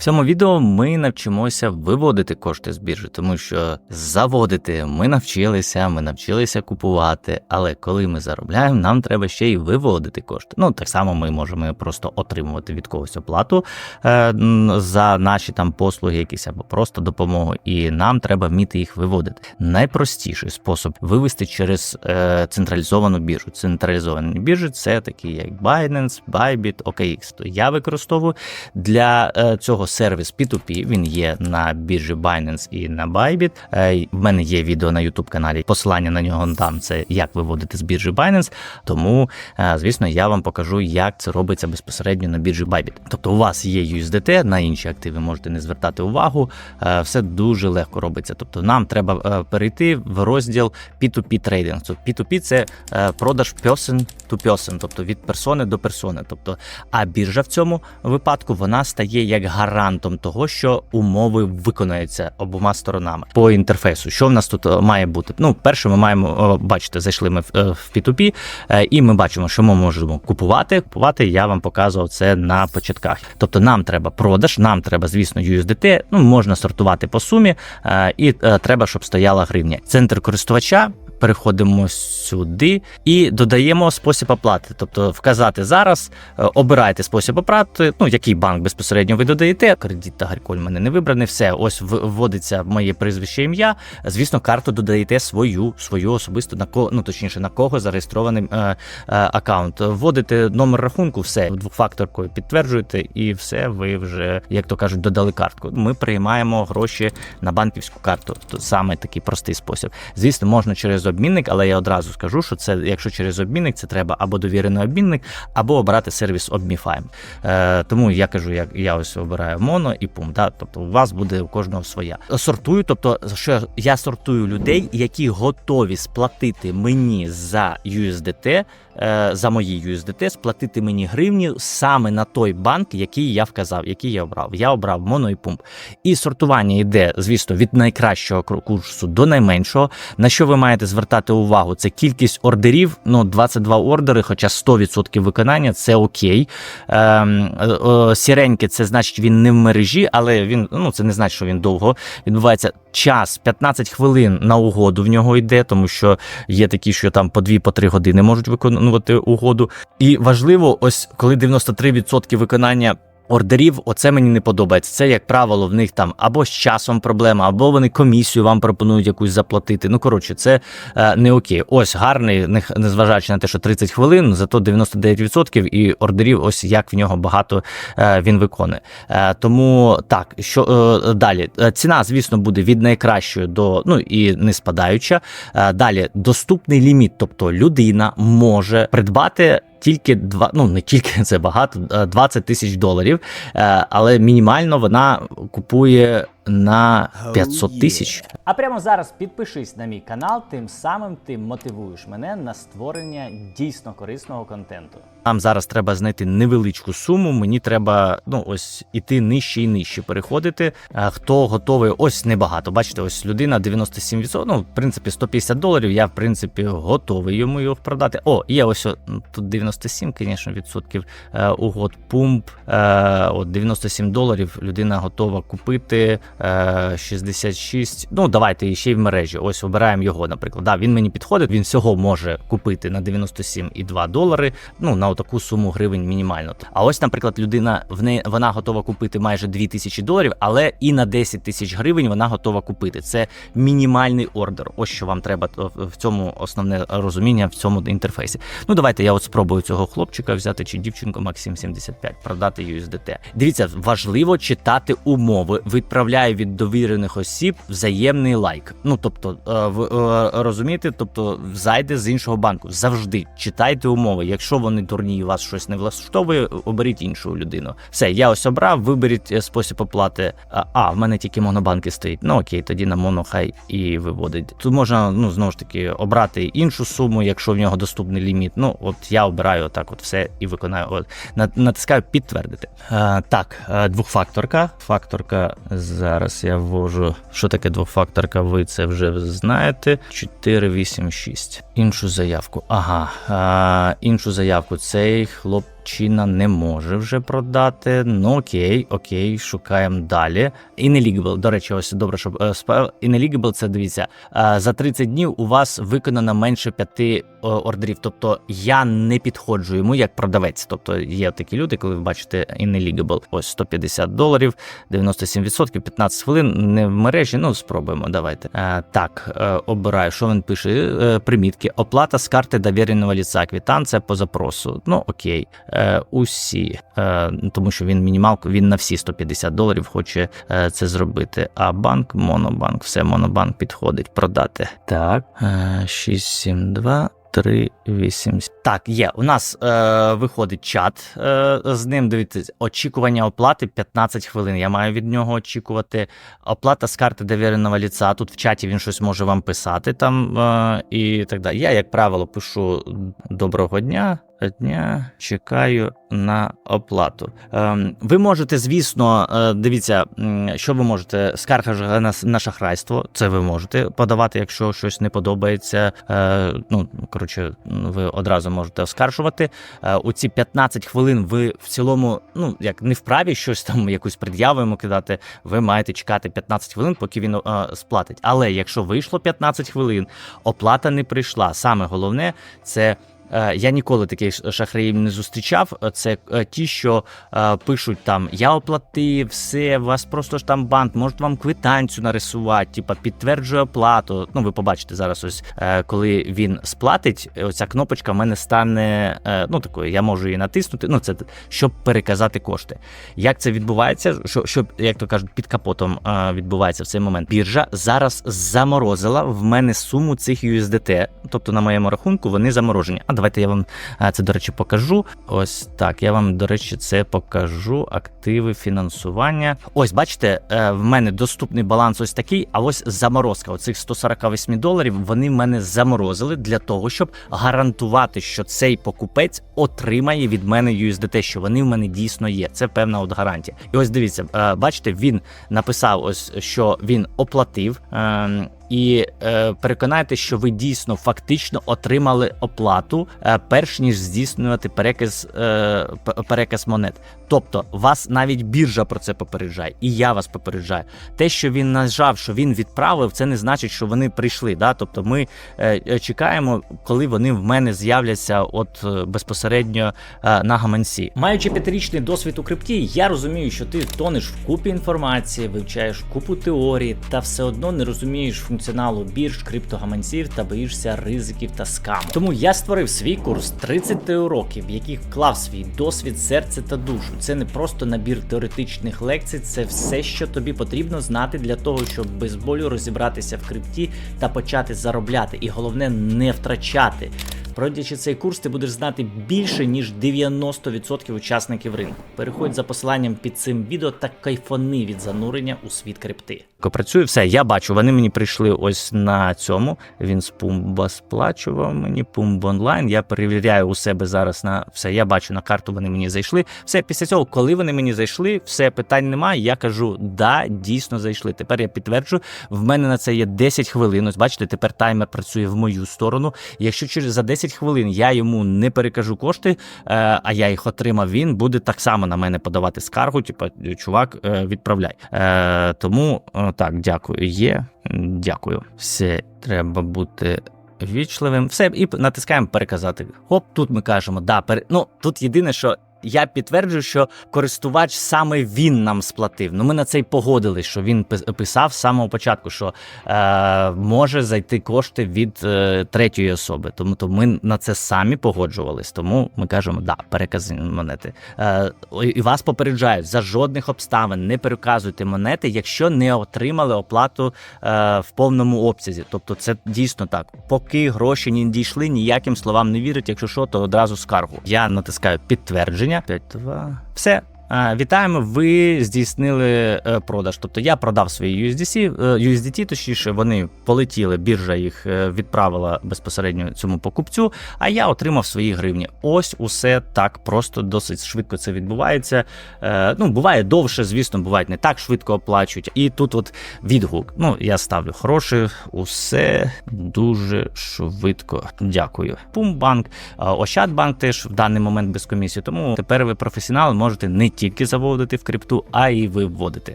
В цьому відео ми навчимося виводити кошти з біржі, тому що заводити ми навчилися, ми навчилися купувати. Але коли ми заробляємо, нам треба ще й виводити кошти. Ну так само ми можемо просто отримувати від когось оплату е, за наші там послуги, якісь або просто допомогу. І нам треба вміти їх виводити. Найпростіший спосіб вивести через е, централізовану біржу. Централізовані біржі це такі як Binance, Bybit, OKX. То я використовую для е, цього сервіс P2P. Він є на біржі Binance і на Bybit. Е, в мене є відео на YouTube каналі. Посилання на нього там це як виводити з біржі Binance. Тому, е, звісно, я вам покажу, як це робиться безпосередньо на біржі Bybit. Тобто, у вас є USDT, на інші активи можете не звертати увагу. Е, все дуже легко робиться. Тобто, нам треба перейти в розділ P2P трейдинг. Тобто P2P – це продаж person to person, тобто від персони до персони. Тобто, а біржа в цьому випадку вона стає як гарантом того, що умови виконаються обома сторонами по інтерфейсу. Що в нас тут е, має бути? Ну, перше, ми маємо бачите, зайшли ми в, е, P2P, е, і ми бачимо, що ми можемо купувати. Купувати я вам показував це на початках. Тобто, нам треба продаж, нам треба, звісно, USDT, Ну можна сортувати по сумі, і треба, щоб стояла гривня. Центр користувача. Переходимо сюди і додаємо спосіб оплати. Тобто вказати зараз, е, обирайте спосіб оплати, ну який банк безпосередньо ви додаєте. Кредит та гарколь мене не вибраний. Все, ось вводиться моє прізвище ім'я. Звісно, карту додаєте свою, свою особисту на кого, ну точніше на кого зареєстрований е, е, аккаунт. Вводите номер рахунку, все двохфакторкою підтверджуєте, і все, ви вже, як то кажуть, додали картку. Ми приймаємо гроші на банківську карту. Саме такий простий спосіб. Звісно, можна через обмінник, але я одразу скажу, що це, якщо через обмінник, це треба або довірений обмінник, або обрати сервіс Obmify. Е, тому я кажу, як я ось обираю моно і пум. Да? Тобто у вас буде у кожного своя. Сортую, тобто, що я сортую людей, які готові сплатити мені за USDT, за мої USDT, сплатити мені гривні саме на той банк, який я вказав, який я обрав. Я обрав моно і пумп. І сортування йде, звісно, від найкращого курсу до найменшого. На що ви маєте звертати увагу? Це кількість ордерів. Ну, 22 ордери, хоча 100% виконання це окей. Ем, е, е, сіреньке, це значить він не в мережі, але він ну це не значить, що він довго відбувається. Час 15 хвилин на угоду в нього йде, тому що є такі, що там по 2-3 години можуть виконувати угоду. І важливо, ось коли 93% виконання. Ордерів, оце мені не подобається. Це, як правило, в них там або з часом проблема, або вони комісію вам пропонують якусь заплатити. Ну коротше, це е, не окей. Ось гарний, не- незважаючи на те, що 30 хвилин, зато 99% і ордерів, ось як в нього багато е, він виконує. Е, тому так, що е, далі? Е, Ціна, звісно, буде від найкращої до ну і не спадаюча. Е, далі доступний ліміт, тобто людина може придбати. Тільки два, ну не тільки це багато, е, 20 тисяч доларів, е, але мінімально вона купує на 500 тисяч. А прямо зараз підпишись на мій канал, тим самим ти мотивуєш мене на створення дійсно корисного контенту. Нам зараз треба знайти невеличку суму. Мені треба ну ось іти нижче і нижче переходити. А хто готовий? Ось небагато. Бачите, ось людина 97%, Ну, в принципі, 150 доларів. Я в принципі готовий йому його продати. О, є ось ну, тут 97, звісно, відсотків е, угод. Пумп. Е, от 97 доларів. Людина готова купити. Е, 66. Ну давайте ще й в мережі. Ось обираємо його. Наприклад, да, він мені підходить. Він всього може купити на 97,2 долари. Ну на таку суму гривень мінімально. А ось, наприклад, людина в неї вона готова купити майже 2000 доларів, але і на 10 тисяч гривень вона готова купити. Це мінімальний ордер. Ось що вам треба в цьому основне розуміння в цьому інтерфейсі. Ну давайте я от спробую цього хлопчика взяти чи дівчинку Максим 75, продати USDT. Дивіться, важливо читати умови. Відправляю від довірених осіб взаємний лайк. Ну тобто, е, е, розумієте, тобто зайде з іншого банку. Завжди читайте умови. Якщо вони дурні і вас щось не влаштовує, оберіть іншу людину. Все, я ось обрав, виберіть е, спосіб оплати. А, А, в мене тільки монобанки стоїть. Ну окей, тоді на моно хай і виводить. Тут можна ну знову ж таки обрати іншу суму, якщо в нього доступний ліміт. Ну от я обираю отак, от все і виконаю. От натискаю підтвердити. Е, так, двохфакторка. Факторка зараз я ввожу. Що таке двохфакторка? Ви це вже знаєте. 486. Іншу заявку. Ага. а, іншу заявку. Цей хлоп Чина не може вже продати. Ну окей, окей, шукаємо далі. Ineligible, до речі, ось добре, щоб е, спа- Ineligible, це дивіться. е, За 30 днів у вас виконано менше 5 ордерів. Тобто я не підходжу йому як продавець. Тобто є такі люди, коли ви бачите Ineligible, ось 150 доларів, 97%, 15 хвилин. Не в мережі. Ну спробуємо. Давайте. Е, Так, е, обираю, що він пише. Е, Примітки. Оплата з карти довіреного ліца. Квитанція по запросу. Ну окей. Е, Усі, Е, тому що він мінімалку, він на всі 150 доларів хоче е, це зробити. А банк, монобанк, все, монобанк підходить продати. Так, е, 672. 3, 8. Так, є. У нас е, виходить чат е, з ним. Дивіться, очікування оплати 15 хвилин. Я маю від нього очікувати. Оплата з карти довіреного ліца. Тут в чаті він щось може вам писати там е, і так далі. Я, як правило, пишу доброго дня. Дня чекаю на оплату. Ем, ви можете, звісно, е, дивіться, що ви можете скарга на, шахрайство. Це ви можете подавати, якщо щось не подобається. Е, ну коротше, ви одразу можете оскаржувати. Е, у ці 15 хвилин ви в цілому, ну як не вправі щось там, якусь пред'яву йому кидати. Ви маєте чекати 15 хвилин, поки він сплатить. Але якщо вийшло 15 хвилин, оплата не прийшла. Саме головне це. Е, Я ніколи таких шахраїв не зустрічав. Це е, ті, що е, пишуть там: я оплатив, все, вас просто ж там банк, можуть вам квитанцію нарисувати, типа підтверджує оплату. Ну, ви побачите зараз, ось коли він сплатить, оця кнопочка в мене стане ну такою, я можу її натиснути. Ну, це щоб переказати кошти. Як це відбувається? Що, що як то кажуть, під капотом відбувається в цей момент? Біржа зараз заморозила в мене суму цих USDT, тобто на моєму рахунку вони заморожені. А давайте я вам е, це, до речі, покажу. Ось так. Я вам, до речі, це покажу. Активи фінансування. Ось, бачите, е, в мене доступний баланс ось такий, а ось заморозка. Оцих 148 доларів вони в мене заморозили для того, щоб гарантувати, що цей покупець отримає від мене USDT, що вони в мене дійсно є. Це певна от гарантія. І ось дивіться, е, бачите, він написав ось, що він оплатив. І е, переконайте, що ви дійсно фактично отримали оплату, е, перш ніж здійснювати переказ, е, переказ монет. Тобто вас навіть біржа про це попереджає, і я вас попереджаю. Те, що він нажав, що він відправив, це не значить, що вони прийшли. Да? Тобто ми е, е, чекаємо, коли вони в мене з'являться от е, безпосередньо е, на гаманці. Маючи п'ятирічний досвід у крипті, я розумію, що ти тонеш в купі інформації, вивчаєш купу теорії, та все одно не розумієш функціоналу бірж, криптогаманців та боїшся ризиків та скаму. Тому я створив свій курс 30 уроків, в яких вклав свій досвід, серце та душу. Це не просто набір теоретичних лекцій, це все, що тобі потрібно знати для того, щоб без болю розібратися в крипті та почати заробляти. І головне не втрачати. Пройдячи цей курс, ти будеш знати більше ніж 90% учасників ринку. Переходь за посиланням під цим відео та кайфони від занурення у світ крипти. Працює все, я бачу. Вони мені прийшли ось на цьому. Він з Пумба сплачував мені Пумба онлайн. Я перевіряю у себе зараз на все. Я бачу на карту. Вони мені зайшли. Все після цього, коли вони мені зайшли, все питань немає. Я кажу, да, дійсно зайшли. Тепер я підтверджую. В мене на це є 10 хвилин. Ось бачите, тепер таймер працює в мою сторону. Якщо через за 10 хвилин я йому не перекажу кошти, е, а я їх отримав, він буде так само на мене подавати скаргу. Типу, чувак, е, відправляй. Е, тому так, дякую. Є. Дякую. Все треба бути. Вічливим, все і натискаємо переказати. Хоп, тут ми кажемо, да, пере... ну тут єдине, що я підтверджую, що користувач саме він нам сплатив. Ну ми на це й погодились, що він пис- писав з самого початку, що е, може зайти кошти від е, третьої особи. Тому то ми на це самі погоджувались. Тому ми кажемо, да, перекази монети. Е, і вас попереджають за жодних обставин не переказуйте монети, якщо не отримали оплату е, в повному обсязі. Тобто, це дійсно так. Поки гроші не дійшли, ніяким словам не вірить. Якщо що, то одразу скаргу. Я натискаю підтвердження. 5-2. Все. Вітаємо, ви здійснили е, продаж. Тобто я продав свої USDC, е, USDT, точніше, вони полетіли, біржа їх е, відправила безпосередньо цьому покупцю, а я отримав свої гривні. Ось усе так просто, досить швидко це відбувається. Ну, буває довше, звісно, бувають не так швидко оплачують. І тут от відгук. Ну, я ставлю хороший, усе дуже швидко. Дякую. Пумбанк, Ощадбанк теж в даний момент без комісії. Тому тепер ви професіонал можете не тільки заводити в крипту, а й виводити.